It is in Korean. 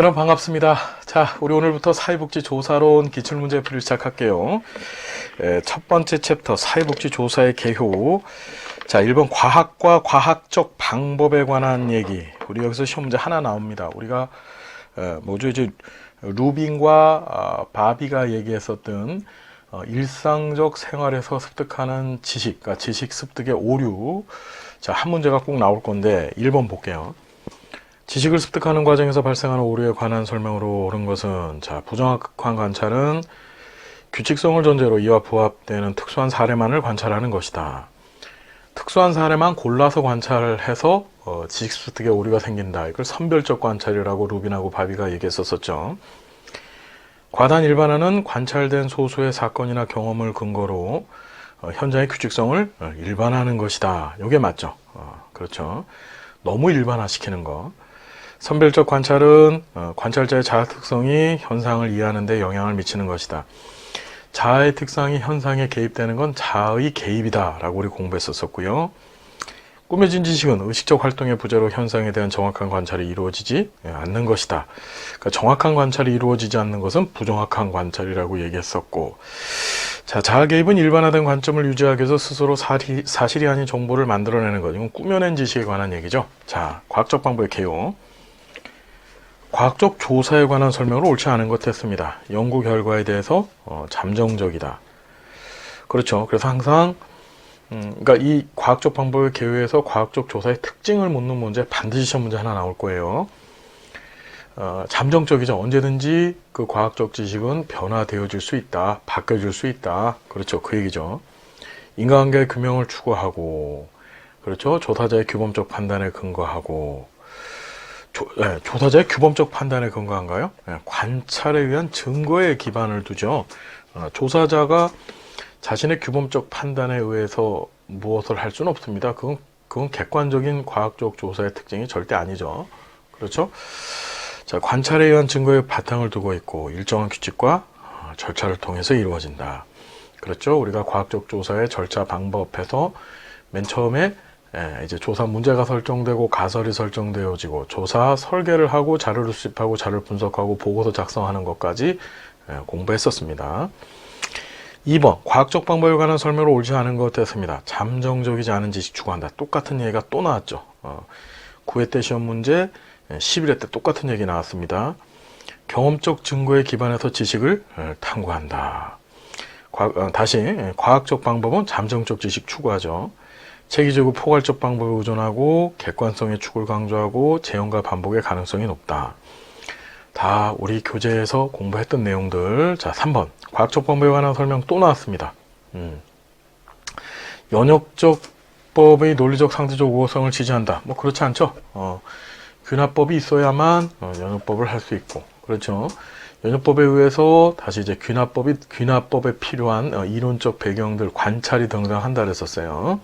여러분 반갑습니다. 자, 우리 오늘부터 사회복지 조사론 기출문제 풀이를 시작할게요. 에, 첫 번째 챕터 사회복지 조사의 개요. 자, 1번 과학과 과학적 방법에 관한 얘기. 우리 여기서 시험 문제 하나 나옵니다. 우리가 에, 뭐죠 이제 루빈과 아, 바비가 얘기했었던 어, 일상적 생활에서 습득하는 지식, 그러니까 지식 습득의 오류. 자, 한 문제가 꼭 나올 건데 1번 볼게요. 지식을 습득하는 과정에서 발생하는 오류에 관한 설명으로 옳은 것은 자 부정확한 관찰은 규칙성을 전제로 이와 부합되는 특수한 사례만을 관찰하는 것이다. 특수한 사례만 골라서 관찰해서 어, 지식 습득에 오류가 생긴다. 이걸 선별적 관찰이라고 루빈하고 바비가 얘기했었었죠. 과단 일반화는 관찰된 소수의 사건이나 경험을 근거로 어, 현장의 규칙성을 어, 일반화하는 것이다. 이게 맞죠. 어, 그렇죠. 너무 일반화시키는 거. 선별적 관찰은 어, 관찰자의 자아 특성이 현상을 이해하는 데 영향을 미치는 것이다. 자아의 특성이 현상에 개입되는 건 자의 개입이다 라고 우리 공부했었었고요. 꾸며진 지식은 의식적 활동의 부재로 현상에 대한 정확한 관찰이 이루어지지 않는 것이다. 그러니까 정확한 관찰이 이루어지지 않는 것은 부정확한 관찰이라고 얘기했었고, 자, 자아 개입은 일반화된 관점을 유지하기 위해서 스스로 사리, 사실이 아닌 정보를 만들어내는 것. 이건 꾸며낸 지식에 관한 얘기죠. 자, 과학적 방법의 개요. 과학적 조사에 관한 설명을 옳지 않은 것 했습니다. 연구 결과에 대해서 어, 잠정적이다. 그렇죠. 그래서 항상 음, 그러니까 이 과학적 방법의 개요에서 과학적 조사의 특징을 묻는 문제 반드시 시험 문제 하나 나올 거예요. 어, 잠정적이죠. 언제든지 그 과학적 지식은 변화되어질 수 있다, 바뀌어질 수 있다. 그렇죠. 그 얘기죠. 인과관계의 규명을 추구하고, 그렇죠. 조사자의 규범적 판단에 근거하고, 조, 예, 조사자의 규범적 판단에 근거한가요? 예, 관찰에 의한 증거에 기반을 두죠. 어, 조사자가 자신의 규범적 판단에 의해서 무엇을 할 수는 없습니다. 그건, 그건 객관적인 과학적 조사의 특징이 절대 아니죠. 그렇죠? 자, 관찰에 의한 증거의 바탕을 두고 있고 일정한 규칙과 어, 절차를 통해서 이루어진다. 그렇죠? 우리가 과학적 조사의 절차 방법에서 맨 처음에 예, 이제 조사 문제가 설정되고 가설이 설정되어지고 조사 설계를 하고 자료를 수집하고 자료를 분석하고 보고서 작성하는 것까지 예, 공부했었습니다. 2번 과학적 방법에 관한 설명을 옳지 않은 것 같았습니다. 잠정적이지 않은 지식 추구한다. 똑같은 얘기가 또 나왔죠. 어, 9회 때 시험 문제 11회 때 똑같은 얘기 나왔습니다. 경험적 증거에 기반해서 지식을 어, 탐구한다. 과, 어, 다시 예, 과학적 방법은 잠정적 지식 추구하죠. 체계적이고 포괄적 방법에 의존하고 객관성의 축을 강조하고 재현과 반복의 가능성이 높다. 다 우리 교재에서 공부했던 내용들. 자, 3번. 과학적 방법에 관한 설명 또 나왔습니다. 음. 연역적 법의 논리적 상대적 우호성을 지지한다. 뭐 그렇지 않죠. 어, 균합법이 있어야만 어, 연역법을 할 수 있고. 그렇죠. 연역법에 의해서 다시 이제 균합법이 균합법에 필요한 어, 이론적 배경들 관찰이 등장한다 그랬었어요.